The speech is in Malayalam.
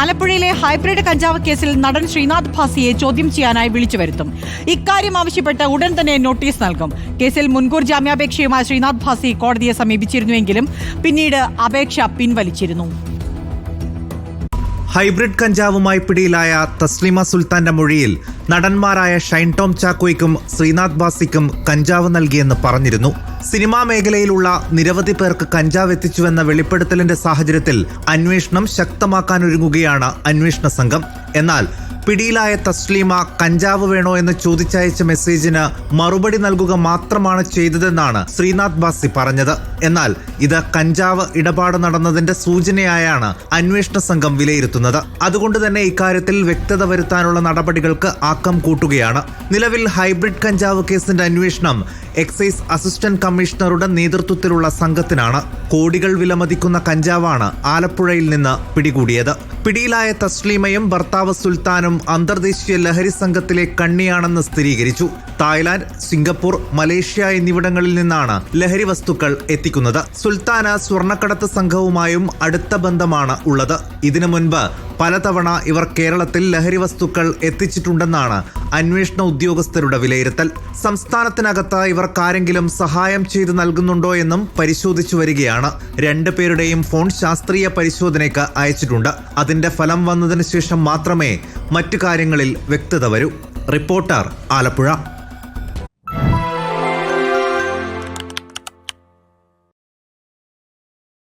ആലപ്പുഴയിലെ ഹൈബ്രിഡ് കഞ്ചാവ് കേസിൽ നടൻ ശ്രീനാഥ് ഭാസിയെ ചോദ്യം ചെയ്യാനായി വിളിച്ചു വരുത്തും. ഇക്കാര്യം ആവശ്യപ്പെട്ട് ഉടൻ തന്നെ നോട്ടീസ് നൽകും. കേസിൽ മുൻകൂർ ജാമ്യാപേക്ഷയുമായി ശ്രീനാഥ് ഭാസി കോടതിയെ സമീപിച്ചിരുന്നുവെങ്കിലും പിന്നീട് അപേക്ഷ പിൻവലിച്ചിരുന്നു. ഹൈബ്രിഡ് കഞ്ചാവുമായി പിടിയിലായ തസ്ലിമ സുൽത്താന്റെ മൊഴിയിൽ നടന്മാരായ ഷൈൻ ടോം ചാക്കോയ്ക്കും ശ്രീനാഥ് ബാസിക്കും കഞ്ചാവ് നൽകിയെന്ന് പറഞ്ഞിരുന്നു. സിനിമാ മേഖലയിലുള്ള നിരവധി പേർക്ക് കഞ്ചാവ് എത്തിച്ചുവെന്ന വെളിപ്പെടുത്തലിന്റെ സാഹചര്യത്തിൽ അന്വേഷണം ശക്തമാക്കാനൊരുങ്ങുകയാണ് അന്വേഷണ സംഘം. എന്നാൽ പിടിയിലായ തസ്ലീമ കഞ്ചാവ് വേണോ എന്ന് ചോദിച്ചയച്ച മെസ്സേജിന് മറുപടി നൽകുക മാത്രമാണ് ചെയ്തതെന്നാണ് ശ്രീനാഥ് ബാസി പറഞ്ഞത്. എന്നാൽ ഇത് കഞ്ചാവ് ഇടപാട് നടന്നതിന്റെ സൂചനയായാണ് അന്വേഷണ സംഘം വിലയിരുത്തുന്നത്. അതുകൊണ്ട് തന്നെ ഇക്കാര്യത്തിൽ വ്യക്തത വരുത്താനുള്ള നടപടികൾക്ക് ആക്കം കൂട്ടുകയാണ്. നിലവിൽ ഹൈബ്രിഡ് കഞ്ചാവ് കേസിന്റെ അന്വേഷണം എക്സൈസ് അസിസ്റ്റന്റ് കമ്മീഷണറുടെ നേതൃത്വത്തിലുള്ള സംഘത്തിനാണ്. കോടികൾ വിലമതിക്കുന്ന കഞ്ചാവാണ് ആലപ്പുഴയിൽ നിന്ന് പിടികൂടിയത്. പിടിയിലായ തസ്ലീമയും ഭർത്താവ് സുൽത്താനും അന്തർദേശീയ ലഹരി സംഘത്തിലെ കണ്ണിയാണെന്ന് സ്ഥിരീകരിച്ചു. തായ്ലാന്റ് സിംഗപ്പൂർ മലേഷ്യ എന്നിവിടങ്ങളിൽ നിന്നാണ് ലഹരി വസ്തുക്കൾ എത്തിക്കുന്നത്. സുൽത്താന സ്വർണക്കടത്ത് സംഘവുമായും അടുത്ത ബന്ധമാണ് ഉള്ളത്. ഇതിനു മുൻപ് പലതവണ ഇവർ കേരളത്തിൽ ലഹരി വസ്തുക്കൾ എത്തിച്ചിട്ടുണ്ടെന്നാണ് അന്വേഷണ ഉദ്യോഗസ്ഥരുടെ വിലയിരുത്തൽ. സംസ്ഥാനത്തിനകത്ത് ഇവർക്കാരെങ്കിലും സഹായം ചെയ്തു നൽകുന്നുണ്ടോ എന്നും പരിശോധിച്ചു വരികയാണ്. രണ്ടു പേരുടെയും ഫോൺ ശാസ്ത്രീയ പരിശോധനയ്ക്ക് അയച്ചിട്ടുണ്ട്. അതിന്റെ ഫലം വന്നതിന് ശേഷം മാത്രമേ മറ്റു കാര്യങ്ങളിൽ വ്യക്തത വരൂ. റിപ്പോർട്ടർ ആലപ്പുഴ.